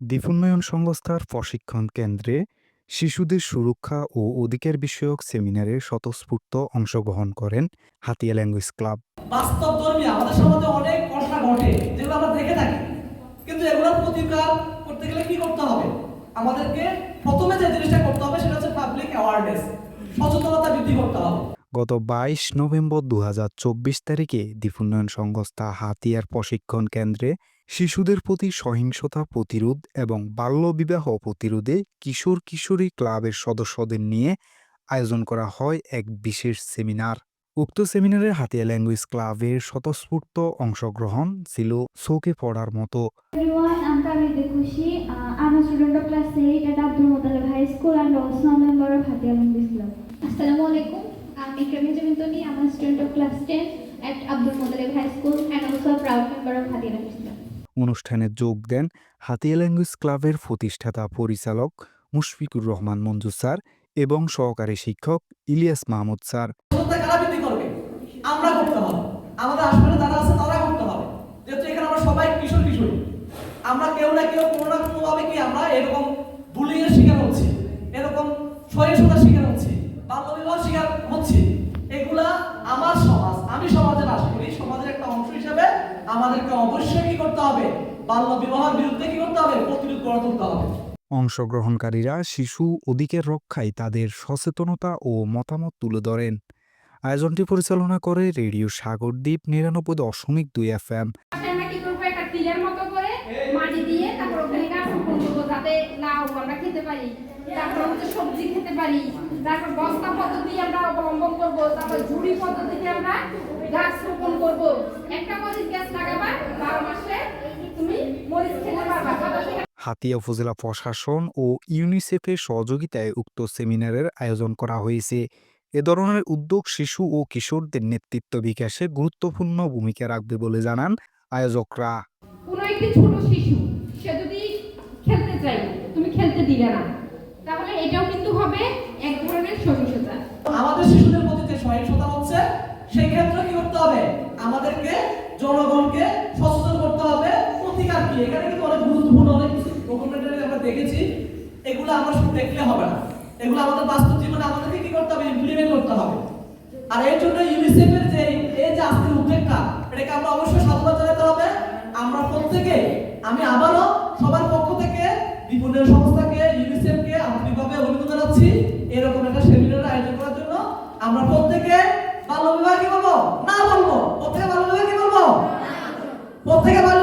দ্বীপোন্নয়ন সংস্থার প্রশিক্ষণ কেন্দ্রে শিশুদের সুরক্ষা ও অধিকার বিষয়ক সেমিনারে স্বতঃস্ফূর্ত অংশগ্রহণ করেন হাতিয়া ল্যাঙ্গুয়েজ ক্লাব। বাস্তব ধর্মী আমাদের সমাজে অনেক ঘটনা ঘটে যেগুলো আমরা দেখে থাকি। কিন্তু এগুলোর প্রতিকার করতে গেলে কি করতে হবে? আমাদেরকে প্রথমে যে জিনিসটা করতে হবে সেটা হচ্ছে পাবলিক অ্যাওয়ারনেস সচেতনতা বৃদ্ধি করতে হবে। গত বাইশ নভেম্বর দু হাজার চব্বিশ তারিখে দ্বীপোন্নয়ন সংস্থা হাতিয়ার প্রশিক্ষণ কেন্দ্রে শিশুদের প্রতি সহিংসতা প্রতিরোধ এবং বাল্যবিবাহ প্রতিরোধে কিশোর কিশোরী ক্লাবের সদস্যদের নিয়ে আয়োজন করা হয় এক বিশেষ সেমিনার। উক্ত সেমিনারে হাতিয়া ল্যাঙ্গুয়েজ ক্লাবের স্বতঃস্ফূর্ত অংশগ্রহণ ছিল শোকে পড়ার মতো। অনুষ্ঠানে যোগ দেন হাতিয়া ল্যাঙ্গুয়েজ ক্লাবের প্রতিষ্ঠাতা পরিচালক মুশফিকুর রহমান মঞ্জু স্যার এবং সহকারী শিক্ষক ইলিয়াস মাহমুদ স্যার। আমরা কেউ না কেউ, কোনো না কোনো ভাবে কি আমরা এরকম বুলিং এর শিকার হচ্ছি। এরকম সহিংসতার শিকার হচ্ছি বাল্যবিবাহ শিকার হচ্ছি এগুলা আমার সমাজ আমি সমাজে বাস করি সমাজের একটা অংশ হিসেবে আমাদেরকে অবশ্যই কি করতে হবে? বাল্য বিবাহের বিরুদ্ধে কি করতে হবে? প্রতিরোধ গড়ে তুলতে হবে। অংশগ্রহণকারীরা শিশু অধিকার রক্ষায় তাদের সচেতনতা ও মতামত তুলে ধরেন। আয়োজনটি পরিচালনা করে রেডিও সাগরদ্বীপ নিরানব্বই দশমিক দুই এফ এম আমরা খেতে পারি। তারপর হচ্ছে সবজি খেতে পারি। তারপর বস্তা পদ্ধতি আমরা অবলম্বন করব। তারপর ঝুড়ি পদ্ধতিতে আমরা হাতিয়া উপজেলা প্রশাসন ও ইউনিসেফের সহযোগিতায় উক্ত সেমিনারের আয়োজন করা হয়েছে। এ ধরনের উদ্যোগ শিশু ও কিশোরদের নেতৃত্ব বিকাশে গুরুত্বপূর্ণ ভূমিকা রাখবে বলে জানান আয়োজকরা। কোনো একটি ছোট শিশু সে যদি খেলতে চাই তুমি খেলতে দিলে না তাহলে এটাও কিন্তু হবে এক ধরনের সহিংসতা। আমাদের শিশুদের প্রতি যে সহিংসতা হচ্ছে সেই ক্ষেত্রে কি করতে হবে? আমাদেরকে জনগণকে সচেতন করতে হবে প্রতিকার কি? এখানে কিন্তু অনেক গুরুত্বপূর্ণ অনেক ডকুমেন্টারি আমরা দেখেছি এগুলো আমরা শুধু দেখলে হবে না। এগুলো আমাদের বাস্তব জীবনে আমাদেরকে কি করতে হবে? ইমপ্লিমেন্ট করতে হবে। আর এর জন্য ইউনিসেফের যে এই যে আজকের উদ্যোগটা এটাকে আমরা অবশ্যই সাধুবাদ জানাতে হবে। আমরা প্রত্যেকে আমি আবারও সবার পক্ষ থেকে বিপুলের সংস্থাকে ইউনিসেফকে আন্তরিকভাবে অনুরোধ জানাচ্ছি। এরকম একটা সেমিনার আয়োজন করার জন্য আমরা প্রত্যেকে বাল্য বিবাহ কি বলব? না বলব। প্রত্যেকে বাল্য বিবাহ কি বলব? প্রত্যেকে বাল্য